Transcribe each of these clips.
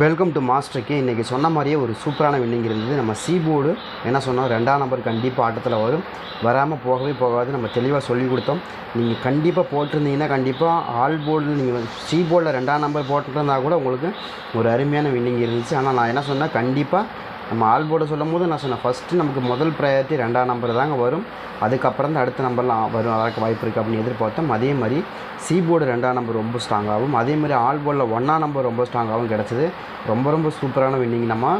Welcome to மாஸ்டருக்கு இன்றைக்கி சொன்ன மாதிரியே ஒரு சூப்பரான வின்னிங் இருந்தது. நம்ம சி போர்டு என்ன சொன்னோம்? ரெண்டாம் நம்பர் கண்டிப்பாக ஆட்டத்தில் வரும். வராமல் போகவே போகாது. நம்ம தெளிவாக சொல்லி கொடுத்தோம். நீங்கள் கண்டிப்பாக போட்டிருந்தீங்கன்னா கண்டிப்பாக ஆல் போர்டில் நீங்கள் சி போர்டில் ரெண்டாம் நம்பர் போட்டுருந்தா கூட உங்களுக்கு ஒரு அருமையான வின்னிங் இருந்துச்சு. ஆனால் நான் என்ன சொன்னேன்? கண்டிப்பாக நம்ம ஆள் போட சொல்லும் போது நான் சொன்னேன் ஃபஸ்ட்டு நமக்கு முதல் ப்ரையாரிட்டி ரெண்டாம் நம்பர் தாங்க வரும். அதுக்கப்புறம் தான் அடுத்த நம்பர்லாம் வரும் வரக்கு வாய்ப்பு இருக்குது அப்படின்னு எதிர்பார்த்தோம். அதே மாதிரி சி போர்டு ரெண்டாம் நம்பர் ரொம்ப ஸ்ட்ராங்காகவும் அதே மாதிரி ஆல் போர்டில் ஒன்றாம் நம்பர் ரொம்ப ஸ்ட்ராங்காகவும் கிடச்சிது. ரொம்ப ரொம்ப சூப்பரான வின்னிங் நம்ம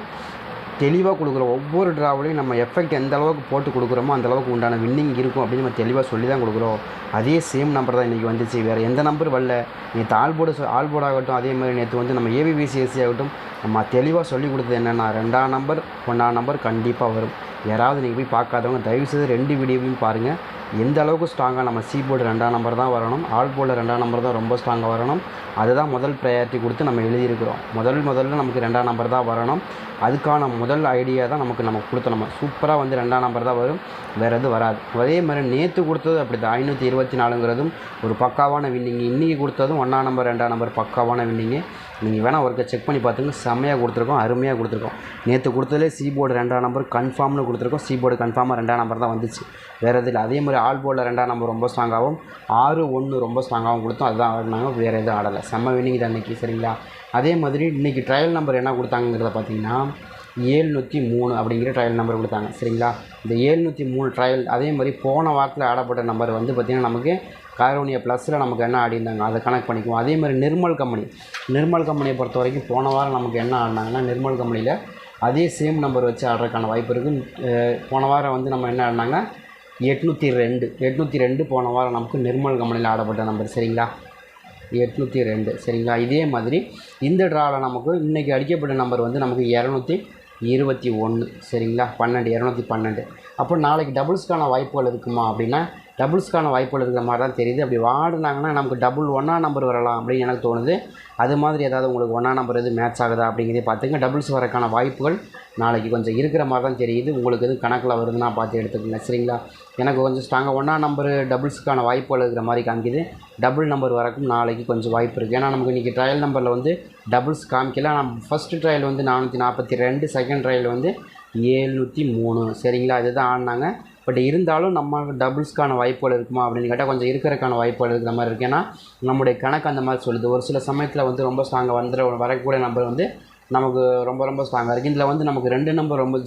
தெளிவாக கொடுக்குறோம் ஒவ்வொரு ட்ராவலையும் நம்ம எஃபெக்ட் எந்த அளவுக்கு போட்டு கொடுக்குறோமோ அந்த அளவுக்கு உண்டான வின்னிங் இருக்கும் அப்படின்னு நம்ம தெளிவாக சொல்லி தான் கொடுக்குறோம். அதே சேம் நம்பர் தான் இன்றைக்கி வந்துச்சு. வேறு எந்த நம்பர் வரல. நேற்று ஆல் போர்டு ஆகட்டும் அதே மாதிரி நேற்று வந்து நம்ம ஏபிபிசிஎஸ்சி ஆகட்டும் நம்ம தெளிவாக சொல்லி கொடுத்தது என்னென்னா ரெண்டாம் நம்பர் ஒன்றாம் நம்பர் கண்டிப்பாக வரும். யாராவது நீங்கள் போய் பார்க்காதவங்க தயவுசெய்து ரெண்டு வீடியோவையும் பாருங்கள் எந்த அளவுக்கு ஸ்ட்ராங்காக நம்ம சி போர்டு ரெண்டாம் நம்பர் தான் வரணும் ஆல் போர்டில் ரெண்டாம் நம்பர் தான் ரொம்ப ஸ்ட்ராங்காக வரணும். அதுதான் முதல் ப்ரையாரிட்டி கொடுத்து நம்ம எழுதியிருக்கிறோம். முதல் முதல்ல நமக்கு ரெண்டாம் நம்பர் தான் வரணும். அதுக்கான முதல் ஐடியா தான் நமக்கு நம்ம கொடுத்தோம். நம்ம சூப்பராக வந்து ரெண்டாம் நம்பர் தான் வரும். வேறு எதுவும் வராது. அதே மாதிரி நேற்று கொடுத்தது அப்படி தான் ஐநூற்றி இருபத்தி நாலுங்கிறதும் ஒரு பக்காவான வின்னிங் இன்றைக்கி கொடுத்ததும் ஒன்றாம் நம்பர் ரெண்டாம் நம்பர் பக்காவான வின்னிங்கு நீங்கள் வேணால் ஒருக்க செக் பண்ணி பார்த்துங்க செம்மையாக கொடுத்துருக்கோம் அருமையாக கொடுத்துருக்கோம். நேற்று கொடுத்ததுலே சி போர்டு ரெண்டாம் நம்பர் கன்ஃபார்ம்னு கொடுத்துருக்கோம். சி போர்டு கன்ஃபார்மாக ரெண்டாம் நம்பர் தான் வந்துச்சு. வேறு எதுவும் இல்லை. அதே மாதிரி ஆல் போர்டில் ரெண்டாம் நம்பர் ரொம்ப ஸ்ட்ராங்காகவும் ஆறு ஒன்று ரொம்ப ஸ்ட்ராங்காகவும் கொடுத்தோம். அதுதான் ஆடினாங்க வேறு எதுவும் ஆடலை. செம்ம வினிங் தான் இன்றைக்கி சரிங்களா? அதே மாதிரி இன்றைக்கி ட்ரையல் நம்பர் என்ன கொடுத்தாங்கிறத பார்த்தீங்கன்னா ஏழ்நூற்றி மூணு அப்படிங்கிற ட்ரையல் நம்பர் கொடுத்தாங்க சரிங்களா? இந்த ஏழ்நூற்றி மூணு ட்ரையல் அதே மாதிரி போன வாரத்தில் ஆடப்பட்ட நம்பர் வந்து பார்த்திங்கன்னா நமக்கு காரோனியா ப்ளஸில் நமக்கு என்ன ஆடிருந்தாங்க அதை கனெக்ட் பண்ணிக்குவோம். அதே மாதிரி நிர்மல் கம்பெனி. நிர்மல் கம்பெனியை பொறுத்த வரைக்கும் போன வாரம் நமக்கு என்ன ஆடினாங்கன்னா நிர்மல் கம்பெனியில் அதே சேம் நம்பர் வச்சு ஆடுறதுக்கான வாய்ப்பு இருக்குது போன வாரம் வந்து நம்ம என்ன ஆடினாங்க? எட்நூற்றி ரெண்டு. எட்நூற்றி ரெண்டு போன வாரம் நமக்கு நிர்மல் கம்பெனியில் ஆடப்பட்ட நம்பர் சரிங்களா? எட்நூற்றி ரெண்டு. சரிங்களா? இதே மாதிரி இந்த ட்ராவில் நமக்கு இன்றைக்கி அடிக்கப்பட்ட நம்பர் வந்து நமக்கு இரநூத்தி இருபத்தி ஒன்று சரிங்களா? பன்னெண்டு இரநூத்தி பன்னெண்டு. அப்போ நாளைக்கு டபுள்ஸ்க்கான வாய்ப்புகள் இருக்குமா அப்படின்னா டபுள்ஸ்க்கான வாய்ப்புகள் இருக்கிற மாதிரி தான் தெரியுது. அப்படி வாடினாங்கன்னா நமக்கு டபுள் ஒன்றா நம்பர் வரலாம் அப்படின்னு எனக்கு தோணுது. அது மாதிரி ஏதாவது உங்களுக்கு ஒன்றா நம்பர் எது மேட்ச் ஆகுதா அப்படிங்கிறதே பார்த்துங்க. டபுள்ஸ் வரக்கான வாய்ப்புகள் நாளைக்கு கொஞ்சம் இருக்கிற மாதிரி தான் தெரியுது. உங்களுக்கு எதுவும் கணக்கில் வருதுன்னா பார்த்து எடுத்துக்கோங்க. சரிங்களா? எனக்கு கொஞ்சம் ஸ்ட்ராங்காக ஒன்றா நம்பர் டபுள்ஸுக்கான வாய்ப்புகள் இருக்கிற மாதிரி காமிக்குது. டபுள் நம்பர் வரக்கும் நாளைக்கு கொஞ்சம் வாய்ப்பு இருக்குது ஏன்னா நமக்கு இன்றைக்கி ட்ரையல் நம்பரில் வந்து டபுள்ஸ் காமிக்கல. நம்ம ஃபஸ்ட்டு ட்ரையல் வந்து நானூற்றி நாற்பத்தி ரெண்டு செகண்ட் ட்ரையல் வந்து ஏழ்நூற்றி மூணு. சரிங்களா? இதுதான் ஆடினாங்க. பட் இருந்தாலும் நம்ம டபுள்ஸ்க்கான வாய்ப்புகள் இருக்குமா அப்படின்னு கேட்டால் கொஞ்சம் இருக்கிறக்கான வாய்ப்புகள் இருக்கிற மாதிரி இருக்குது ஏன்னா நம்முடைய கணக்கு அந்த மாதிரி சொல்லுது. ஒரு சில சமயத்தில் வந்து ரொம்ப ஸ்ட்ராங்காக வந்துட வரக்கூடிய நம்பர் வந்து நமக்கு ரொம்ப ரொம்ப ஸ்ட்ராங்காக இருக்குது இதில் வந்து நமக்கு ரெண்டு நம்பர் ரொம்ப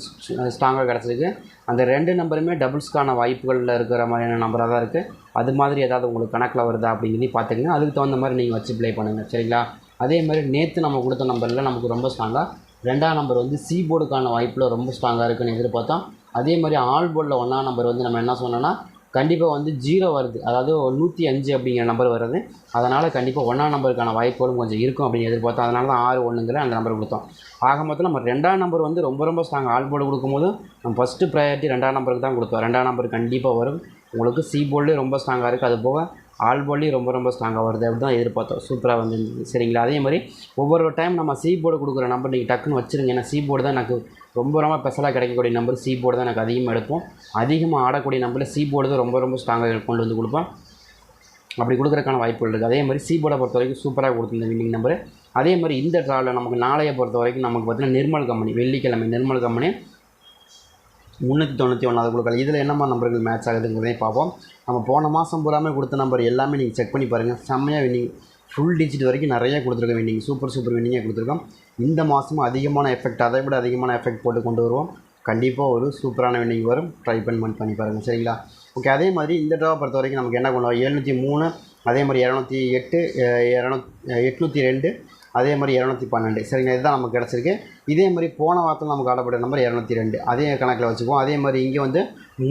ஸ்ட்ராங்காக கிடச்சிருக்கு. அந்த ரெண்டு நம்பருமே டபுள்ஸ்க்கான வாய்ப்புகளில் இருக்கிற மாதிரியான நம்பராக தான் இருக்குது அது மாதிரி ஏதாவது உங்களுக்கு கணக்கில் வருதா அப்படிங்கிறதையும் பார்த்துக்கங்க. அதுக்கு தகுந்த மாதிரி நீங்கள் வச்சு ப்ளே பண்ணுங்கள் சரிங்களா? அதே மாதிரி நேற்று நம்ம கொடுத்த நம்பரில் நமக்கு ரொம்ப ஸ்ட்ராங்காக ரெண்டாம் நம்பர் வந்து சி போர்டுக்கான வாய்ப்பில் ரொம்ப ஸ்ட்ராங்காக இருக்குன்னு எதிர்பார்த்தோம். அதே மாதிரி ஆல் போர்டில் ஒன்றாம் நம்பர் வந்து நம்ம என்ன சொன்னோன்னா கண்டிப்பாக வந்து ஜீரோ வருது. அதாவது நூற்றி அஞ்சு அப்படிங்கிற நம்பர் வருது. அதனால் கண்டிப்பாக ஒன்றாம் நம்பருக்கான வாய்ப்புகளும் கொஞ்சம் இருக்கும் அப்படின்னு எதிர்பார்த்தோம். அதனால தான் ஆறு ஒன்றுங்கிற அந்த நம்பர் கொடுத்தோம். ஆக மொத்தம் நம்ம ரெண்டாம் நம்பர் வந்து ரொம்ப ரொம்ப ஸ்ட்ராங் ஆல் போர்டு கொடுக்கும்போது நம்ம ஃபஸ்ட்டு ப்ரையாரிட்டி ரெண்டாம் நம்பருக்கு தான் கொடுத்தோம். ரெண்டாம் நம்பர் கண்டிப்பாக வரும். உங்களுக்கு சி போர்ட்லேயும் ரொம்ப ஸ்ட்ராங்காக இருக்குது அது போக ஆல் பாலி ரொம்ப ரொம்ப ஸ்ட்ராங்காக வருது. அப்படி தான் எதிர்பார்த்தோம் சூப்பராக வந்து சரிங்களா? அதே மாதிரி ஒவ்வொரு டைம் நம்ம சி போர்டு கொடுக்குற நம்பர் நீங்கள் டக்குன்னு வச்சுருங்க. ஏன்னா சி போர்டு தான் எனக்கு ரொம்ப ரொம்ப ஸ்பெஷலாக கிடைக்கக்கூடிய நம்பர் சி போர்டு தான் எனக்கு அதிகமாக எடுப்போம். அதிகமாக ஆடக்கூடிய நம்பரில் சி போர்டு தான் ரொம்ப ரொம்ப ஸ்ட்ராங்காக கொண்டு வந்து கொடுப்போம். அப்படி கொடுக்குறதுக்கான வாய்ப்புகள் இருக்குது அதே மாதிரி சி போர்டை பொறுத்த வரைக்கும் சூப்பராக கொடுத்துருந்த வின்னிங் நம்பர் அதே மாதிரி இந்த ட்ராவில் நமக்கு நாளைய பொறுத்த வரைக்கும் நமக்கு பார்த்தீங்கன்னா நிர்மல் கம்பெனி வெள்ளிக்கிழமை நிர்மல் கம்பெனி. முந்நூற்றி தொண்ணூற்றி ஒன்றாவது கொடுக்கல இதில் என்னம்மா நம்பர்கள் மேட்ச் ஆகுதுங்கிறதையும் பார்ப்போம். நம்ம போன மாதம் பூராமே கொடுத்த நம்பர் எல்லாமே நீங்கள் செக் பண்ணி பாருங்கள் செம்மையாக வின்னிங் ஃபுல் டிஜிட் வரைக்கும் நிறைய கொடுத்துருக்கோம் வின்னிங் சூப்பர் சூப்பர் வின்னிங்காக கொடுத்துருக்கோம். இந்த மாதமும் அதிகமான எஃபெக்ட் அதை விட அதிகமான எஃபெக்ட் போட்டு கொண்டு வருவோம். கண்டிப்பாக ஒரு சூப்பரான வின்னிங் வரும். ட்ரை பண்ணி பண்ணி பாருங்கள் சரிங்களா? ஓகே அதே மாதிரி இந்த ட்ராவை பொறுத்த வரைக்கும் நமக்கு என்ன பண்ணுவோம்? எழுநூற்றி மூணு அதே மாதிரி இரநூத்தி எட்டு இரநூத் எட்நூற்றி ரெண்டு அதே மாதிரி இரநூத்தி பன்னெண்டு. சரிங்க இதுதான் நமக்கு கிடச்சிருக்கு. இதே மாதிரி போன வாரத்தில் நமக்கு ஆடப்பட்ட நம்பர் இரநூத்தி ரெண்டு. அதே கணக்கில் வச்சுக்குவோம். அதே மாதிரி இங்கே வந்து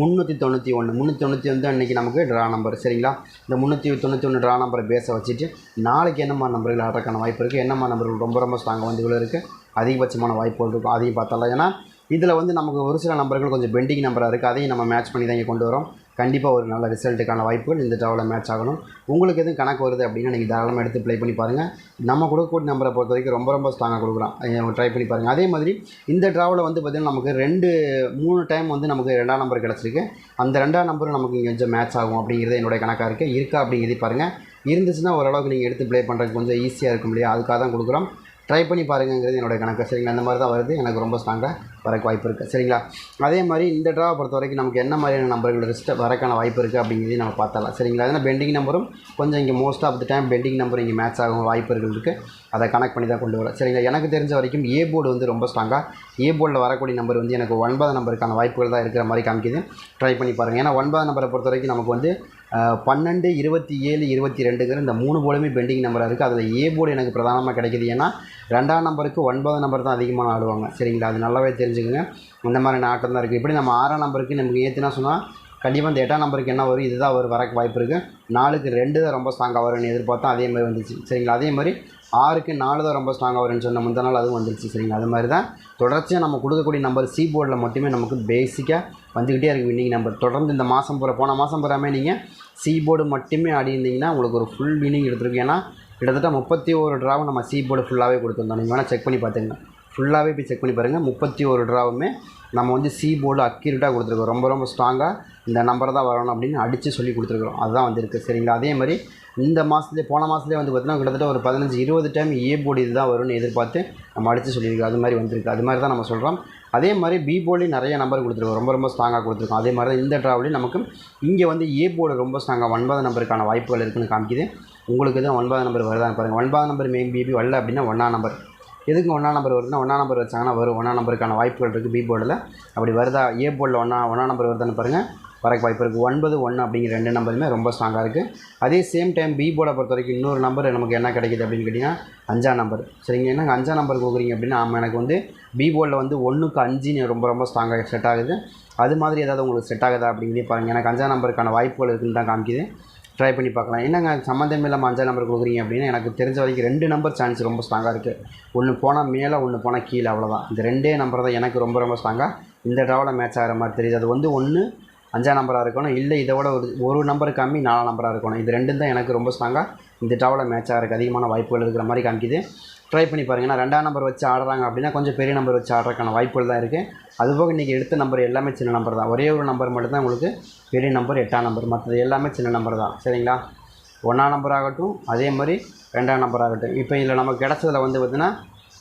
முந்நூற்றி தொண்ணூற்றி ஒன்று முந்நூற்றி தொண்ணூற்றி வந்து அன்றைக்கி நமக்கு ட்ரா நம்பர் சரிங்களா? இந்த முந்நூற்றி தொண்ணூற்றி ஒன்று ட்ரா நம்பரை பேச வச்சுட்டு நாளைக்கு என்ன மாதிரி நம்பர்கள் ஆடுறதுக்கான வாய்ப்பு இருக்குது என்ன மாதிரி நம்பர்கள் ரொம்ப ரொம்ப ஸ்ட்ராங்காக வந்து இவ்வளோ இருக்குது அதிகபட்சமான வாய்ப்புகள் இருக்கும். அதையும் பார்த்தலாம் ஏன்னா இதில் வந்து நமக்கு ஒரு சில நம்பர்கள் கொஞ்சம் பெண்டிங் நம்பராக இருக்குது அதையும் நம்ம மேட்ச் பண்ணி தான் இங்கே கொண்டு வரோம். கண்டிப்பாக ஒரு நல்ல ரிசல்ட்டுக்கான வாய்ப்புகள் இந்த ட்ராவில் மேட்ச் ஆகணும். உங்களுக்கு எதுவும் கணக்கு வருது அப்படின்னா நீங்கள் தாராளமாக எடுத்து ப்ளே பண்ணி பாருங்கள் நம்ம கொடுக்கக்கூடிய நம்பரை பொறுத்த வரைக்கும் ரொம்ப ரொம்ப ஸ்ட்ராங்காக கொடுக்குறோம் ட்ரை பண்ணி பாருங்கள் அதே மாதிரி இந்த ட்ராவில் வந்து பார்த்திங்கன்னா நமக்கு ரெண்டு மூணு டைம் வந்து நமக்கு ரெண்டாம் நம்பர் கிடச்சிருக்கு. அந்த ரெண்டாம் நம்பரும் நமக்கு இங்கே கொஞ்சம் மேட்ச் ஆகும் அப்படிங்கிறது என்னுடைய கணக்காக இருக்குது இருக்கா அப்படிங்கிறதையும் பாருங்கள் இருந்துச்சுன்னா ஓரளவுக்கு நீங்கள் எடுத்து ப்ளே பண்ணுறதுக்கு கொஞ்சம் ஈஸியாக இருக்கும் இல்லையா? அதுக்காக தான் கொடுக்குறோம். ட்ரை பண்ணி பாருங்கங்கிறது என்னோட கணக்கு. சரிங்களா? அந்த மாதிரி தான் வருது. எனக்கு ரொம்ப ஸ்ட்ராங்காக வரக்கு வாய்ப்பு இருக்குது சரிங்களா? அதே மாதிரி இந்த ட்ராவை பொறுத்த வரைக்கும் நமக்கு என்ன மாதிரியான நம்பர்கள் ரிஸ்ட் வரக்கான வாய்ப்பு இருக்குது அப்படிங்கிறதையும் நம்ம பார்த்தலாம் சரிங்களா? ஏன்னா பெண்டிங் நம்பரும் கொஞ்சம் இங்கே most of the time pending number இங்கே மேட்ச் ஆகும். வாய்ப்புகள் இருக்குது அதை கனெக்ட் பண்ணி தான் கொண்டு வரோம். சரிங்களா? எனக்கு தெரிஞ்ச வரைக்கும் ஏ போர்டு வந்து ரொம்ப ஸ்ட்ராங்காக ஏ போர்டில் வரக்கூடிய நம்பர் வந்து எனக்கு ஒன்பது நம்பருக்கான வாய்ப்புகள் தான் இருக்கிற மாதிரி காமிக்குது. ட்ரை பண்ணி பாருங்கள் ஏன்னா ஒன்பது நம்பரை பொறுத்த வரைக்கும் நமக்கு வந்து பன்னெண்டு இருபத்தி ஏழு இருபத்தி ரெண்டுங்கிற இந்த மூணு போர்டுமே பெண்டிங் நம்பராக இருக்குது அதில் ஏ போர்டு எனக்கு பிரதானமாக கிடைக்குது. ஏன்னா ரெண்டாம் நம்பருக்கு ஒன்பது நம்பர் தான் அதிகமாக ஆடுவாங்க. சரிங்களா? அது நல்லாவே தெரிஞ்சுக்கோங்க. இந்த மாதிரி ஆட்டம் தான் இருக்குது இப்படி நம்ம ஆறாம் நம்பருக்கு நமக்கு ஏற்றினா சொன்னால் கண்டிப்பாக இந்த எட்டாம் நம்பருக்கு என்ன வரும்? இதுதான் அவர் வரக்கு வாய்ப்பு இருக்குது நாலுக்கு ரெண்டு தான் ரொம்ப ஸ்ட்ராங்காக வரும்னு எதிர்பார்த்தோம் அதே மாதிரி வந்துச்சு. சரிங்களா? அதே மாதிரி ஆறுக்கு நாலு தான் ரொம்ப ஸ்ட்ராங்காக வரும்னு சொன்ன முந்த நாள் அதுவும் வந்துருச்சு. சரிங்களா? அது மாதிரி தான் தொடர்ச்சியாக நம்ம கொடுக்கக்கூடிய நம்பர் சி போர்டில் மட்டுமே நமக்கு பேசிக்காக வந்துக்கிட்டே இருக்குது வின்னிங் நம்பர் தொடர்ந்து இந்த மாதம் போகிற போன மாதம் போகிறாமே நீங்கள் சி போர்டு மட்டுமே ஆடியிருந்தீங்கன்னா உங்களுக்கு ஒரு ஃபுல் வின்னிங் எடுத்துருக்கு ஏன்னா கிட்டத்தட்ட முப்பத்தி ஒரு ட்ராவை நம்ம சி போர்டு ஃபுல்லாகவே கொடுத்துருந்தோம். நீங்கள் வேணால் செக் பண்ணி பார்த்துங்க ஃபுல்லாகவே போய் செக் பண்ணி பாருங்கள் முப்பத்தி ஒரு ட்ராவுமே நம்ம வந்து சி போர்டு அக்யூரேட்டாக கொடுத்துருக்கோம். ரொம்ப ரொம்ப ஸ்ட்ராங்காக இந்த நம்பர் தான் வரணும் அப்படின்னு அடித்து சொல்லி கொடுத்துருக்குறோம். அதுதான் வந்திருக்கு. சரிங்களா? அதே மாதிரி இந்த மாதத்துலேயே போன மாதத்துலேயே வந்து பார்த்தீங்கன்னா கிட்டத்தட்ட ஒரு பதினஞ்சு இருபது டைம் ஏ போர்டு இதுதான் வரும்னு எதிர்பார்த்து நம்ம அடித்து சொல்லியிருக்கோம் அது மாதிரி வந்திருக்கு. அது மாதிரி தான் நம்ம சொல்கிறோம் அதே மாதிரி பி போர்ட்லேயும் நிறைய நம்பர் கொடுத்துருக்கோம். ரொம்ப ரொம்ப ஸ்ட்ராங்காக கொடுத்துருக்கோம். அதே மாதிரி தான் இந்த ட்ராவலையும் நமக்கு இங்கே வந்து ஏ போர்டு ரொம்ப ஸ்ட்ராங்காக ஒன்பது நம்பருக்கான வாய்ப்புகள் இருக்குதுன்னு காமிக்குது. உங்களுக்கு தான் ஒன்பது நம்பர் வருதான்னு பாருங்கள் ஒன்பது நம்பர் மேம் பிபி வரல அப்படின்னா ஒன்றாம் நம்பர் எதுக்கு ஒன்றா நம்பர் வருதுன்னா ஒன்றா நம்பர் வச்சாங்கன்னா வரும். ஒன்றா நம்பருக்கான வாய்ப்புகள் இருக்குது பி போர்டில் அப்படி வருதா ஏ போர்டில் ஒன்றா ஒன்றா நம்பர் வருதான்னு பாருங்கள் வரக்கு வாய்ப்பு இருக்குது ஒன்பது ஒன்று அப்படிங்கிற ரெண்டு நம்பருமே ரொம்ப ஸ்ட்ராங்காக இருக்குது அதே சேம் டைம் பி போர்டை பொறுத்த வரைக்கும் இன்னொரு நம்பர் நமக்கு என்ன கிடைக்குது அப்படின்னு கேட்டிங்கன்னா அஞ்சாம் நம்பர் சரிங்க என்ன அஞ்சாம் நம்பர் கொடுக்குறீங்க அப்படின்னா ஆமாம் எனக்கு வந்து பி போர்டில் வந்து ஒன்றுக்கு அஞ்சுன்னு ரொம்ப ரொம்ப ஸ்ட்ராங்காக செட் ஆகுது. அது மாதிரி ஏதாவது உங்களுக்கு செட் ஆகுதா அப்படிங்கிறதே பாருங்கள் எனக்கு அஞ்சாம் நம்பருக்கான வாய்ப்புகள் இருக்குன்னு தான் காமிக்குது. ட்ரை பண்ணி பார்க்கலாம். என்னங்க சம்மந்தம் இல்லாமல் அஞ்சாம் நம்பர் கொடுக்குறீங்க அப்படின்னா எனக்கு தெரிஞ்ச வரைக்கும் ரெண்டு நம்பர் சான்ஸ் ரொம்ப ஸ்ட்ராங்காக இருக்குது ஒன்று போனால் மேலே ஒன்று போனால் கீழே அவ்வளோதான் இந்த ரெண்டே நம்பர் தான் எனக்கு ரொம்ப ரொம்ப ஸ்ட்ராங்காக இந்த ட்ராவில் மேட்ச் ஆகிற மாதிரி தெரியுது. அது வந்து ஒன்று அஞ்சாம் நம்பராக இருக்கணும். இல்லை இதை விட ஒரு ஒரு நம்பர் கம்மி நாலாம் நம்பராக இருக்கணும். இது ரெண்டும் தான் எனக்கு ரொம்ப ஸ்ட்ராங்காக இந்த ட்ராவில் மேட்ச் ஆகிறதுக்கு அதிகமான வாய்ப்புகள் இருக்கிற மாதிரி காமிக்குது. ட்ரை பண்ணி பாருங்க ஏன்னா ரெண்டாம் நம்பர் வச்சு ஆடுறாங்க அப்படின்னா கொஞ்சம் பெரிய நம்பர் வச்சு ஆடுறதுக்கான வாய்ப்புகள் தான் இருக்குது அதுபோக இன்றைக்கி எடுத்த நம்பர் எல்லாமே சின்ன நம்பர் தான். ஒரே ஒரு நம்பர் மட்டும் தான் உங்களுக்கு பெரிய நம்பர் எட்டாம் நம்பர் மற்றது எல்லாமே சின்ன நம்பர் தான். சரிங்களா? ஒன்றாம் நம்பர் ஆகட்டும் அதே மாதிரி ரெண்டாம் நம்பர் ஆகட்டும். இப்போ இதில் நமக்கு கிடச்சதில் வந்து பார்த்திங்கன்னா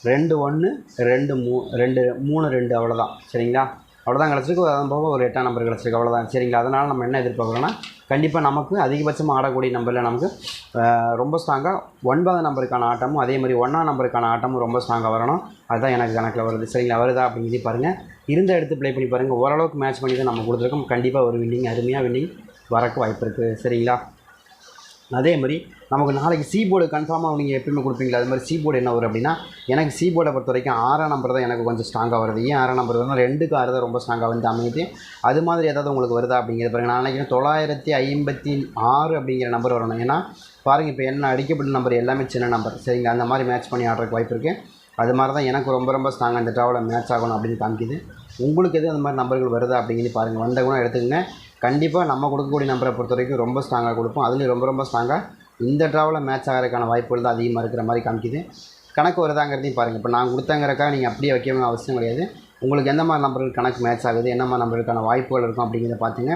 ரெண்டு ஒன்று ரெண்டு மூ ரெண்டு மூணு ரெண்டு அவ்வளோதான் சரிங்களா? அவ்வளோதான் கிடச்சிருக்கு. அதன் போக ஒரு எட்டாம் நம்பர் கிடச்சிருக்கு. அவ்வளோதான் சரிங்களா? அதனால் நம்ம என்ன எதிர்பார்க்குறோன்னா கண்டிப்பாக நமக்கு அதிகபட்சமாக ஆடக்கூடிய நம்பரில் நமக்கு ரொம்ப ஸ்ட்ராங்காக ஒன்பதாம் நம்பருக்கான ஆட்டமும் அதே மாதிரி ஒன்றாம் நம்பருக்கான ஆட்டமும் ரொம்ப ஸ்ட்ராங்காக வரணும். அதுதான் எனக்கு கணக்கில் வருது. சரிங்களா வருதா அப்படிங்கிறத பாருங்கள் இருந்த எடுத்து ப்ளே பண்ணி பாருங்கள் ஓரளவுக்கு மேட்ச் பண்ணி தான் நம்ம கொடுத்துருக்கோம். கண்டிப்பாக ஒரு வின்னிங் அருமையாக வின்னிங் வரக்கு வாய்ப்பு இருக்குது சரிங்களா? அதே மாதிரி நமக்கு நாளைக்கு சீபோர்டு கன்ஃபார்மாக நீங்கள் எப்பயுமே கொடுப்பீங்களா அது மாதிரி சி போர்டு என்ன வரும் அப்படின்னா எனக்கு சீபோர்டை பொறுத்த வரைக்கும் ஆறாம் நம்பர் தான் எனக்கு கொஞ்சம் ஸ்ட்ராங்காக வருது. ஏன் ஆறாம் நம்பர் வருதுன்னா ரெண்டுக்கு ஆறு தான் ரொம்ப ஸ்ட்ராங்காக வந்து அமையுது. அது மாதிரி ஏதாவது உங்களுக்கு வருதா அப்படிங்கிறது பாருங்க. நான் நினைக்கிறேன் தொள்ளாயிரத்தி ஐம்பத்தி ஆறு அப்படிங்கிற நம்பர் வரணும். ஏன்னா பாருங்கள் இப்போ என்ன அடிக்கப்பட்ட நம்பர் எல்லாமே சின்ன நம்பர் சரிங்க அந்த மாதிரி மேட்ச் பண்ணி ஆடுறதுக்கு வாய்ப்பு இருக்குது அது மாதிரி தான் எனக்கு ரொம்ப ரொம்ப ஸ்ட்ராங்காக இந்த ட்ராவலில் மேட்ச் ஆகணும் அப்படின்னு காமிக்குது உங்களுக்கு எது அந்த மாதிரி நம்பர்கள் வருதா அப்படிங்கிறது பாருங்கள் வந்த கூட எடுத்துக்கங்க. கண்டிப்பாக நம்ம கொடுக்கக்கூடிய நம்பரை பொறுத்த வரைக்கும் ரொம்ப ஸ்ட்ராங்காக கொடுப்போம். அதுலேயும் ரொம்ப ரொம்ப ஸ்ட்ராங்காக இந்த ட்ராவில் மேட்ச் ஆகிறதுக்கான வாய்ப்புகள் தான் அதிகமாக இருக்கிற மாதிரி காமிக்குது. கணக்கு வருதாங்கிறதையும் பாருங்கள் இப்போ நான் கொடுத்தங்கிறக்காக நீங்கள் அப்படியே வைக்கணும்னு அவசியம் கிடையாது. உங்களுக்கு எந்த மாதிரி நம்பருக்கு கணக்கு மேட்ச் ஆகுது என்ன மாதிரி நம்பருக்கான வாய்ப்புகள் இருக்கும் அப்படிங்கிறத பார்த்துங்க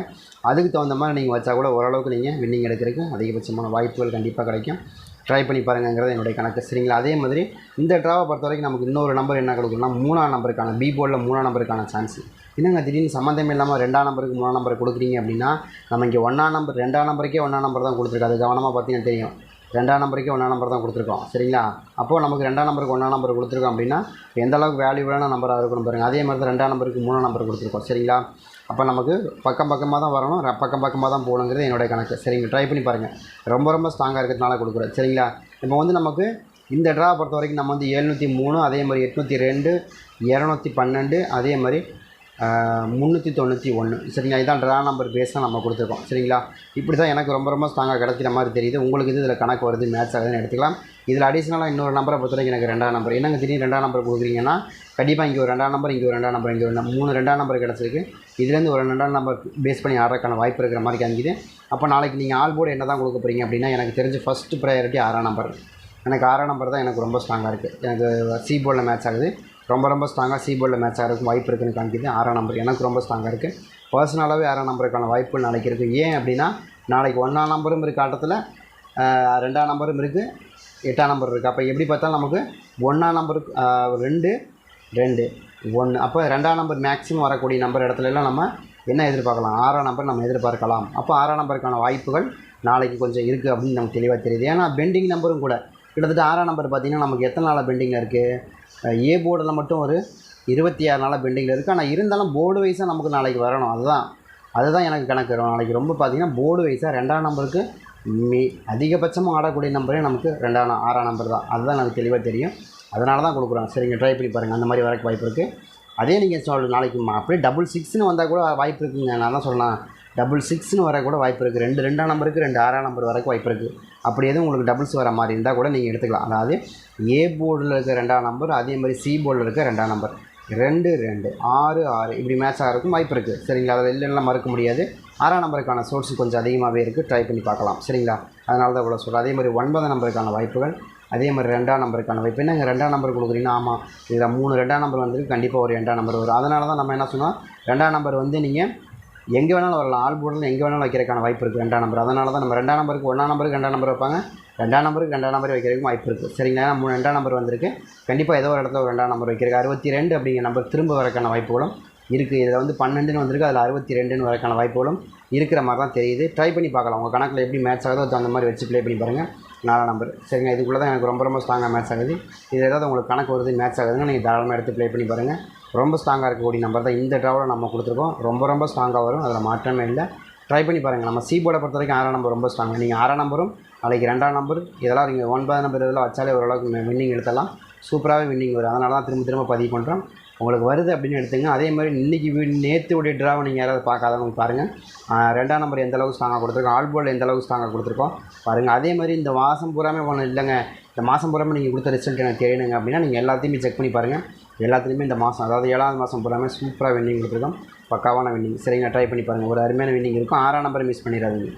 அதுக்கு தகுந்த மாதிரி நீங்கள் வச்சா கூட ஓரளவுக்கு நீங்கள் வின்னிங் எடுக்கிறதுக்கு அதிகபட்சமான வாய்ப்புகள் கண்டிப்பாக கிடைக்கும். ட்ரை பண்ணி பாருங்கிறது என்னுடைய கணக்கு. சரிங்களா? அதே மாதிரி இந்த ட்ராவை பொறுத்த வரைக்கும் நமக்கு இன்னொரு நம்பர் என்ன கொடுக்கணும்னா மூணாம் நம்பருக்கான பி போர்டில் மூணாம் நம்பருக்கான சான்ஸ் என்னங்க திடீர்னு சம்மந்தமே இல்லாமல் ரெண்டாம் நம்பருக்கு மூணாம் நம்பர் கொடுக்குறீங்க அப்படின்னா நம்ம இங்கே ஒன்றாம் நம்பர் ரெண்டாம் நம்பருக்கே ஒன்றாம் நம்பர் தான் கொடுத்துருக்கு அது கவனமாக பார்த்தீங்கன்னா தெரியும். ரெண்டாம் நம்பருக்கே ஒன்றாம் நம்பர் தான் கொடுத்துருக்கோம். சரிங்களா? அப்போது நமக்கு ரெண்டாம் நம்பருக்கு ஒன்றாம் நம்பர் கொடுத்துருக்கோம் அப்படின்னா எந்த அளவுக்கு வேல்யூபிளான நம்பராக இருக்கணும் பாருங்கள் அதே மாதிரி தான் ரெண்டாம் நம்பருக்கு மூணாம் நம்பர் கொடுத்துருக்கோம். சரிங்களா? அப்போ நமக்கு பக்கம் பக்கமாக தான் வரணும் பக்கம் பக்கமாக தான் போகணுங்கிறது என்னுடைய கணக்கு. சரிங்களா? ட்ரை பண்ணி பாருங்கள் ரொம்ப ரொம்ப ஸ்ட்ராங்காக இருக்கிறதுனால கொடுக்குறேன். சரிங்களா? இப்போ வந்து நமக்கு இந்த ட்ரா பொறுத்த வரைக்கும் நம்ம வந்து எழுநூற்றி மூணு அதே மாதிரி எட்நூற்றி ரெண்டு இரநூத்தி பன்னெண்டு அதே மாதிரி முந்நூற்றி தொண்ணூற்றி ஒன்று சரிங்களா இதான் ட்ரா நம்பர் பேஸ் தான் நம்ம கொடுத்துருக்கோம். சரிங்களா? இப்படி தான் எனக்கு ரொம்ப ரொம்ப ஸ்ட்ராங்காக கிடைக்கிற மாதிரி தெரியுது. உங்களுக்கு இது இதில் கணக்கு வருது மேட்ச் ஆகுதுன்னு எடுத்துக்கலாம். இதில் அடிஷ்னலாக இன்னொரு நம்பரை பொறுத்த வரைக்கும் எனக்கு ரெண்டாம் நம்பர் என்னங்க திடீர்னு ரெண்டாம் நம்பர் கொடுக்குறீங்கன்னா கண்டிப்பாக இங்கே ஒரு ரெண்டாம் நம்பர் இங்கே ஒரு ரெண்டாம் நம்பர் இங்கே ஒரு மூணு ரெண்டாம் நம்பர் கிடச்சிருக்கு. இதுலேருந்து ஒரு ரெண்டாம் நம்பர் பேஸ் பண்ணி ஆடுறதுக்கான வாய்ப்பு இருக்கிற மாதிரி காமிக்குது. அப்போ நாளைக்கு நீங்கள் ஆல் போர்டு என்ன தான் கொடுக்க போகிறீங்க அப்படின்னா எனக்கு தெரிஞ்சு ஃபஸ்ட்டு ப்ரையாரிட்டி ஆறாம் நம்பர் எனக்கு ஆறாம் நம்பர் தான் எனக்கு ரொம்ப ஸ்ட்ராங்காக இருக்குது எனக்கு சி போர்டில் மேட்ச் ஆகுது. ரொம்ப ரொம்ப ஸ்ட்ராங்காக சி போர்டில் மேட்ச் ஆகிறதுக்கு வாய்ப்பு இருக்குன்னு காமிக்குது ஆறாம் நம்பர் எனக்கு ரொம்ப ஸ்ட்ராங்காக இருக்குது பர்சனலாகவே ஆறாம் நம்பருக்கான வாய்ப்பு நாளைக்கு இருக்குது ஏன் அப்படின்னா நாளைக்கு ஒன்றாம் நம்பரும் இருக்குது ஆட்டத்தில் ரெண்டாம் நம்பரும் இருக்குது எட்டாம் நம்பர் இருக்குது அப்போ எப்படி பார்த்தாலும் நமக்கு ஒன்றாம் நம்பருக்கு ரெண்டு ரெண்டு ஒன்று அப்போ ரெண்டாம் நம்பர் மேக்ஸிமம் வரக்கூடிய நம்பர் இடத்துலலாம் நம்ம என்ன எதிர்பார்க்கலாம்? ஆறாம் நம்பர் நம்ம எதிர்பார்க்கலாம். அப்போ ஆறாம் நம்பருக்கான வாய்ப்புகள் நாளைக்கு கொஞ்சம் இருக்குது அப்படின்னு நமக்கு தெளிவாக தெரியுது. ஏன்னா பெண்டிங் நம்பரும் கூட கிட்டத்தட்ட ஆறாம் நம்பர் பார்த்திங்கன்னா நமக்கு எத்தனை நாளாக பெண்டிங்கில் இருக்குது ஏ போர்டில் மட்டும் ஒரு இருபத்தி ஆறு நாளாக பெண்டிங்கில் இருக்குது ஆனால் இருந்தாலும் போர்டு வைஸாக நமக்கு நாளைக்கு வரணும். அதுதான். அதுதான் எனக்கு கணக்கு. வரும் நாளைக்கு ரொம்ப பார்த்தீங்கன்னா போர்டு வைஸாக ரெண்டாம் நம்பருக்கு மீ அதிகபட்சமாக ஆடக்கூடிய நம்பரே நமக்கு ரெண்டாம் ஆறாம் நம்பர் தான். அதுதான் எனக்கு தெளிவாக தெரியும். அதனால தான் கொடுக்குறோம் சரிங்க ட்ரை பண்ணி பாருங்கள் அந்த மாதிரி வரக்கு வாய்ப்பு இருக்குது அதே நீங்கள் சொல் நாளைக்கு அப்படியே டபுள் சிக்ஸ்னு வந்தால் கூட வாய்ப்பு இருக்குங்க. நான் தான் சொல்லலாம் டபுள் சிக்ஸ்னு வர கூட வாய்ப்பு இருக்குது ரெண்டு ரெண்டாம் நம்பருக்கு ரெண்டு ஆறாம் நம்பர் வரைக்கும் வாய்ப்பு இருக்குது அப்படி எதுவும் உங்களுக்கு டபுள்ஸ் வர மாதிரி இருந்தால் கூட நீங்கள் எடுத்துக்கலாம். அதாவது ஏ போர்டில் இருக்க ரெண்டாம் நம்பர் அதே மாதிரி சி போர்டில் இருக்க ரெண்டாம் நம்பர் ரெண்டு ரெண்டு ஆறு ஆறு. இப்படி மேட்ச் ஆகிறதுக்கும் வாய்ப்பு இருக்குது சரிங்களா? அதில் இல்லைன்னா மறுக்க முடியாது. ஆறாம் நம்பருக்கான சோர்ஸ் கொஞ்சம் அதிகமாகவே இருக்குது ட்ரை பண்ணி பார்க்கலாம். சரிங்களா? அதனால தான் இவ்வளோ சொல்கிறேன் அதே மாதிரி ஒன்பதாம் நம்பருக்கான வாய்ப்புகள் அதே மாதிரி ரெண்டாம் நம்பருக்கான வாய்ப்பு. என்னங்க ரெண்டாம் நம்பர் கொடுக்குறீங்கன்னா ஆமாம் இதில் மூணு ரெண்டாம் நம்பர் வந்துருக்கு. கண்டிப்பாக ஒரு ரெண்டாம் நம்பர் வரும். அதனால தான் நம்ம என்ன சொன்னால் ரெண்டாம் நம்பர் வந்து நீங்கள் எங்கே வேணாலும் வரலாம். ஆல் போர்டில் எங்கே வேணாலும் வைக்கிறதுக்கான வாய்ப்பு இருக்குது ரெண்டாம் நம்பர் அதனால தான் நம்ம ரெண்டாம் நம்பருக்கு ஒன்றாம் நம்பருக்கு ரெண்டாம் நம்பர் வைப்பாங்க. ரெண்டாம் நம்பருக்கு ரெண்டாம் நம்பர் வைக்கிறதுக்கும் வாய்ப்பு இருக்குது சரிங்களா? மூணு ரெண்டாம் நம்பர் வந்திருக்கு. கண்டிப்பாக ஏதோ ஒரு இடத்துல ஒரு ரெண்டாம் நம்பர் வைக்கிறதுக்கு அறுபத்தி ரெண்டு அப்படிங்கிற நம்பர் திரும்ப வரக்கான வாய்ப்புகளும் இருக்குது இதில் வந்து பன்னெண்டுன்னு வந்திருக்கு. அதில் அறுபத்தி ரெண்டுன்னு வரக்கான வாய்ப்புகளும் இருக்கிற மாதிரி தான் தெரியுது. ட்ரை பண்ணி பார்க்கலாம். உங்கள் கணக்கில் எப்படி மேட்ச் ஆகுதோ அந்த மாதிரி வச்சு ப்ளே பண்ணி பாருங்கள் நாலாம் நம்பர் சரிங்க இதுக்குள்ளே தான் எனக்கு ரொம்ப ரொம்ப ஸ்ட்ராங்காக மேட்ச் ஆகுது. இது ஏதாவது உங்களுக்கு கணக்கு வருது மேட்ச் ஆகுதுங்க நீங்கள் தாராளமாக எடுத்து ப்ளே பண்ணி பாருங்கள் ரொம்ப ஸ்ட்ராங்காக இருக்கக்கூடிய நம்பர் தான் இந்த ட்ராவில் நம்ம கொடுத்துருக்கோம். ரொம்ப ரொம்ப ஸ்ட்ராங்காக வரும். அதில் மாற்றமே இல்லை. ட்ரை பண்ணி பாருங்கள் நம்ம சி போர்டை பொறுத்த வரைக்கும் ஆறாம் நம்பர் ரொம்ப ஸ்ட்ராங் நீங்கள் ஆறாம் நம்பரும் நாளைக்கு ரெண்டாம் நம்பர் இதெல்லாம் நீங்கள் ஒன்பதாம் நம்பர் இதெல்லாம் வச்சாலே ஓரளவுக்கு வின்னிங் எடுத்தலாம் சூப்பராகவே வின்னிங் வரும். அதனால தான் திரும்ப திரும்ப பதிவு பண்ணுறோம் உங்களுக்கு வருது அப்படின்னு எடுத்துங்க அதே மாதிரி இன்றைக்கி நேற்றுடைய ட்ராவை நீங்கள் யாராவது பார்க்காதவங்க பாருங்கள் ரெண்டாம் நம்பர் எந்த அளவுக்கு ஸ்ட்ராங்காக கொடுத்துருக்கோம்? ஆல் போர்டில் எந்த அளவுக்கு ஸ்ட்ராங்காக கொடுத்துருக்கோம்? பாருங்கள் அதே மாதிரி இந்த மாதம் பூராமே ஒன்றும் இல்லைங்க. இந்த மாதம் பூராமே நீங்கள் கொடுத்த ரிசல்ட் எனக்கு தெரியணுங்க அப்படின்னா நீங்கள் எல்லாத்தையுமே செக் பண்ணி பாருங்கள் எல்லாத்துலேயுமே இந்த மாதம் அதாவது ஏழாவது மாதம் பூராமே சூப்பராக வின்னிங் கொடுத்துருக்கோம். பக்காவான வின்னிங் சரிங்க ட்ரை பண்ணி பாருங்கள் ஒரு அருமையான வின்னிங் இருக்கும். ஆறாம் நம்பரை மிஸ் பண்ணிடாதீங்க.